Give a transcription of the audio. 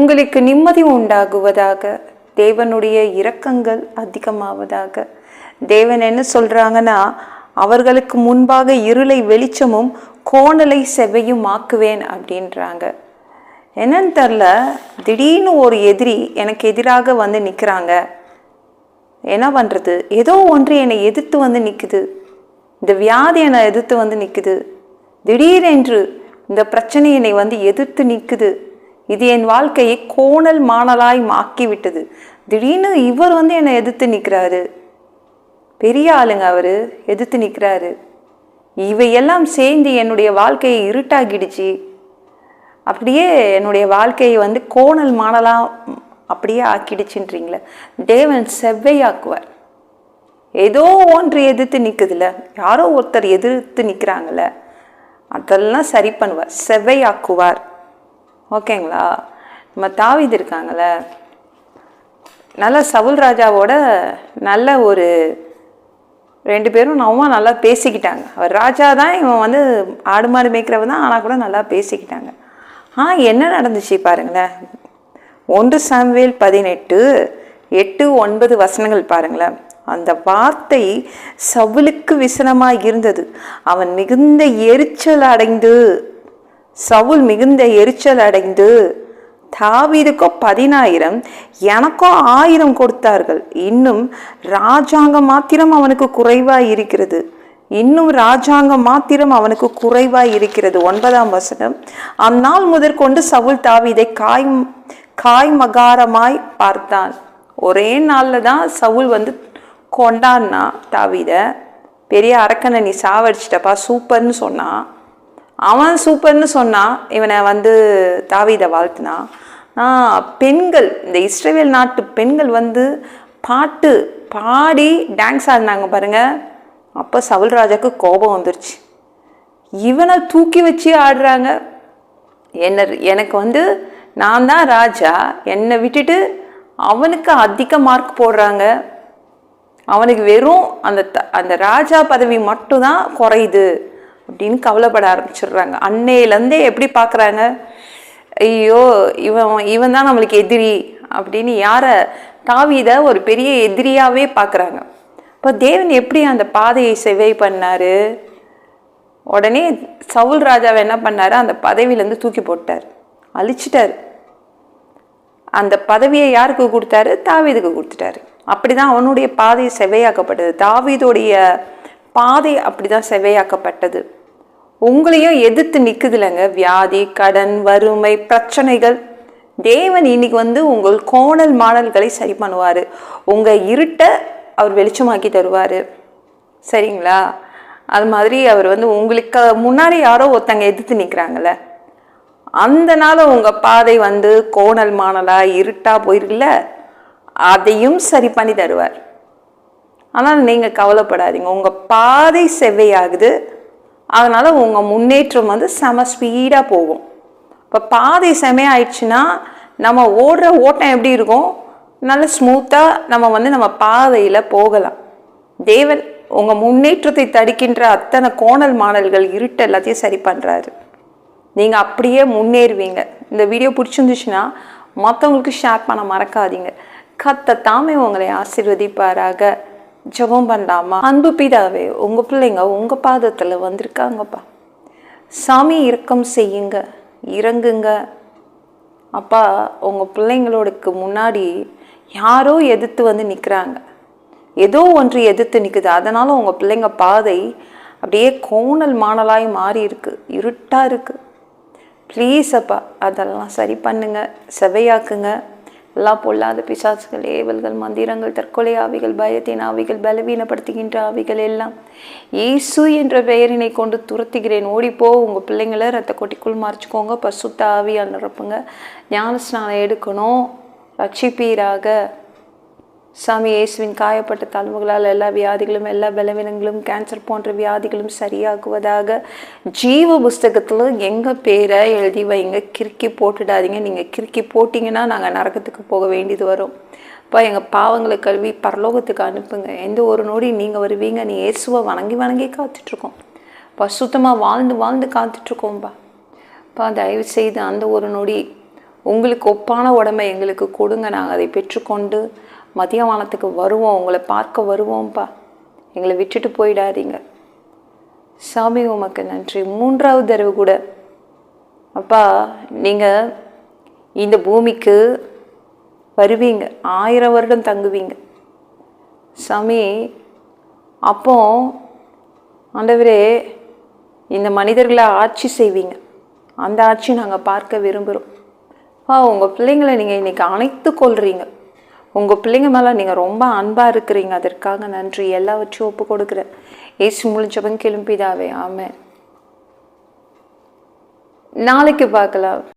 உங்களுக்கு நிம்மதி உண்டாகுவதாக தேவனுடைய இரக்கங்கள் அதிகமாவதாக. தேவன் என்ன சொல்கிறாங்கன்னா அவர்களுக்கு முன்பாக இருளை வெளிச்சமும் கோணலை செவையும் ஆக்குவேன் அப்படின்றாங்க. என்னன்னு தெரில திடீர்னு ஒரு எதிரி எனக்கு எதிராக வந்து நிற்கிறாங்க என்ன பண்ணுறது ஏதோ ஒன்று என்னை எதிர்த்து வந்து நிற்குது இந்த வியாதி என்னை எதிர்த்து வந்து நிற்குது திடீரென்று இந்த பிரச்சனை என்னை வந்து எதிர்த்து நிற்குது இது என் வாழ்க்கையை கோணல் மாணலாய் மாக்கிவிட்டது. திடீர்னு இவர் வந்து என்னை எதிர்த்து நிற்கிறாரு. பெரிய ஆளுங்க அவர் எதிர்த்து நிற்கிறாரு. இவையெல்லாம் சேர்ந்து என்னுடைய வாழ்க்கையை இருட்டாக்கிடுச்சு. அப்படியே என்னுடைய வாழ்க்கையை வந்து கோணல் மாணலாம் அப்படியே ஆக்கிடுச்சுன்றீங்களே. தேவன் செவ்வையாக்குவார். ஏதோ ஒன்று எதிர்த்து நிற்குதுல்ல யாரோ ஒருத்தர் எதிர்த்து நிற்கிறாங்கல்ல. அதெல்லாம் சரி பண்ணுவார். செவ்வையாக்குவார். ஓகேங்களா? நம்ம தாவிது இருக்காங்கள நல்ல சவுல் ராஜாவோட நல்ல ஒரு ரெண்டு பேரும் நம்ம நல்லா பேசிக்கிட்டாங்க. அவர் ராஜா தான் இவன் வந்து ஆடு மாடு மேய்க்கிறவன் தான் ஆனால் கூட நல்லா பேசிக்கிட்டாங்க. ஆ என்ன நடந்துச்சு பாருங்களேன். ஒன்று சாம்வேல் பதினெட்டு எட்டு ஒன்பது வசனங்கள் பாருங்களேன். அந்த வார்த்தை சவுலுக்கு விசனமாக இருந்தது. அவன் மிகுந்த எரிச்சல் அடைந்து சவுல் மிகுந்த எரிச்சல் அடைந்து தாவீதுக்கோ பதினாயிரம் எனக்கோ ஆயிரம் கொடுத்தார்கள். இன்னும் ராஜாங்கம் மாத்திரம் அவனுக்கு குறைவாய் இருக்கிறது. இன்னும் ராஜாங்கம் மாத்திரம் அவனுக்கு குறைவாய் இருக்கிறது. ஒன்பதாம் வசனம். அந்நாள் முதற்கொண்டு சவுல் தாவீதை காய் காய்மகாரமாய் பார்த்தான். ஒரே நாளில் தான் சவுல் வந்து கொண்டான்னா தாவீத பெரிய அரக்கனை நீ சாவடிச்சிட்டப்பா சூப்பர்னு சொன்னான் அவன் சூப்பர்னு சொன்னான் இவனை வந்து தாவீதை வாழ்த்தினா பெண்கள் இந்த இஸ்ரேல் நாட்டு பெண்கள் வந்து பாட்டு பாடி டான்ஸ் ஆடினாங்க பாருங்கள் அப்போ சவுல்ராஜாக்கு கோபம் வந்துருச்சு. இவனை தூக்கி வச்சு ஆடுறாங்க. என்ன எனக்கு வந்து நான் தான் ராஜா என்னை விட்டுட்டு அவனுக்கு அதிக மார்க் போடுறாங்க. அவனுக்கு வெறும் அந்த த- அந்த ராஜா பதவி மட்டும்தான் குறையுது. அப்படின்னு கவலைப்பட ஆரம்பிச்சிடுறாங்க. அன்னையிலேருந்தே எப்படி பார்க்குறாங்க? ஐயோ இவன் இவன் தான் நம்மளுக்கு எதிரி அப்படின்னு யாரை? தாவீதை ஒரு பெரிய எதிரியாகவே பார்க்குறாங்க. இப்போ தேவன் எப்படி அந்த பாதையை செவை பண்ணார்? உடனே சவுல் ராஜாவை என்ன பண்ணார்? அந்த பதவியிலேருந்து தூக்கி போட்டார். அழிச்சிட்டார். அந்த பதவியை யாருக்கு கொடுத்தாரு? தாவீதுக்கு கொடுத்துட்டாரு. அப்படிதான் அவனுடைய பாதை செவையாக்கப்பட்டது. தாவீதோடைய பாதை அப்படிதான் செவையாக்கப்பட்டது. உங்களையும் எதிர்த்து நிற்குதுலங்க வியாதி கடன் வறுமை பிரச்சனைகள். தேவன் இன்னைக்கு வந்து உங்கள் கோணல் மாடல்களை சரி பண்ணுவார். உங்கள் இருட்டை அவர் வெளிச்சமாக்கி தருவார். சரிங்களா? அது மாதிரி அவர் வந்து உங்களுக்கு முன்னாடி யாரோ ஒருத்தங்க எதிர்த்து நிற்கிறாங்கல்ல அந்த நாள் உங்கள் பாதை வந்து கோணல் மாணலாக இருட்டாக போயிருக்குல்ல? அதையும் சரி பண்ணி தருவார். ஆனால் நீங்கள் கவலைப்படாதீங்க. உங்கள் பாதை செவ்வையாகுது. அதனால் உங்கள் முன்னேற்றம் வந்து செம ஸ்பீடாக போகும். இப்போ பாதை செமையாயிடுச்சுன்னா நம்ம ஓடுற ஓட்டம் எப்படி இருக்கும்? நல்ல ஸ்மூத்தாக நம்ம வந்து நம்ம பாதையில் போகலாம். தேவன் உங்கள் முன்னேற்றத்தை தடுக்கின்ற அத்தனை கோணல் மாடல்கள் இருட்டு எல்லாத்தையும் சரி பண்ணுறாரு நீங்கள் அப்படியே முன்னேறுவீங்க. இந்த வீடியோ பிடிச்சிருந்துச்சுன்னா மற்றவங்களுக்கு ஷேர் பண்ண மறக்காதீங்க. கத்த தாமே உங்களை ஆசீர்வதிப்பாராக. ஜெபம் பண்ணலாமா? அன்பு பிதாவே உங்கள் பிள்ளைங்க உங்கள் பாதத்தில் வந்திருக்காங்கப்பா. சாமி இறக்கம் செய்யுங்க இறங்குங்க. அப்பா உங்கள் பிள்ளைங்களோடுக்கு முன்னாடி யாரோ எதிர்த்து வந்து நிற்கிறாங்க ஏதோ ஒன்று எதிர்த்து நிற்குது அதனால் உங்கள் பிள்ளைங்க பாதை அப்படியே கோணல் மாணலாய் மாறி இருக்கு. இருட்டாக இருக்குது ப்ளீஸ் அப்பா அதெல்லாம் சரி பண்ணுங்க. செவையாக்குங்க. எல்லா பொல்லாத பிசாசுகள் ஏவல்கள் மந்திரங்கள் தற்கொலை ஆவிகள் பயத்தின் ஆவிகள் பலவீனப்படுத்துகின்ற ஆவிகள் எல்லாம். இயேசு என்ற பெயரினை கொண்டு துரத்துகிறேன். ஓடிப்போ உங்கள் பிள்ளைங்களை ரத்த கொட்டிக்குள் மறைச்சிக்கோங்க. பசுத்த ஆவியால் நிரப்புங்க. ஞான ஸ்நானம் எடுக்கணும். ரட்சிப்பீராக. சாமி இயேசுவின் காயப்பட்ட தழுவுகளால் எல்லா வியாதிகளும் எல்லா பலவீனங்களும் கேன்சர் போன்ற வியாதிகளும் சரியாகுவதாக ஜீவ புஸ்தகத்தில் எங்கள் பேரை எழுதி வைங்க கிறுக்கி போட்டுடாதீங்க. நீங்கள் கிறுக்கி போட்டிங்கன்னா நாங்கள் நரகத்துக்கு போக வேண்டியது வரும். அப்பா எங்கள் பாவங்களை கழுவி பரலோகத்துக்கு அனுப்புங்க. எந்த ஒரு நொடி நீங்கள் வருவீங்க நீ இயேசுவை வணங்கி வணங்கி காத்துட்ருக்கோம். சுத்தமாக வாழ்ந்து வாழ்ந்து காத்துட்ருக்கோம்ப்பா அப்பா. தயவு செய்து அந்த ஒரு நொடி உங்களுக்கு ஒப்பான உடம்பை எங்களுக்கு கொடுங்க. நாங்கள் அதை பெற்றுக்கொண்டு மதியவானத்துக்கு வருவோம் உங்களை பார்க்க வருவோம்ப்பா எங்களை விட்டுட்டு போயிடாதீங்க. சாமி உமக்கு நன்றி. மூன்றாவது தடவை கூட அப்பா நீங்கள் இந்த பூமிக்கு வருவீங்க. ஆயிரம் வருடம் தங்குவீங்க. சாமி அப்போ ஆண்டவரே இந்த மனிதர்களை ஆட்சி செய்வீங்க. அந்த ஆட்சி நாங்கள் பார்க்க விரும்புகிறோம் உங்கள் பிள்ளைங்களை நீங்கள் இன்றைக்கி அணைத்து கொள்கிறீங்க உங்கள் பிள்ளைங்க மேலே நீங்கள் ரொம்ப அன்பாக இருக்கிறீங்க. அதற்காக நன்றி. எல்லாவற்றையும் ஒப்பு கொடுக்குறேன் ஏசு முடிஞ்சவங்க கிளம்பிதாவே ஆமாம் நாளைக்கு பார்க்கலாம்.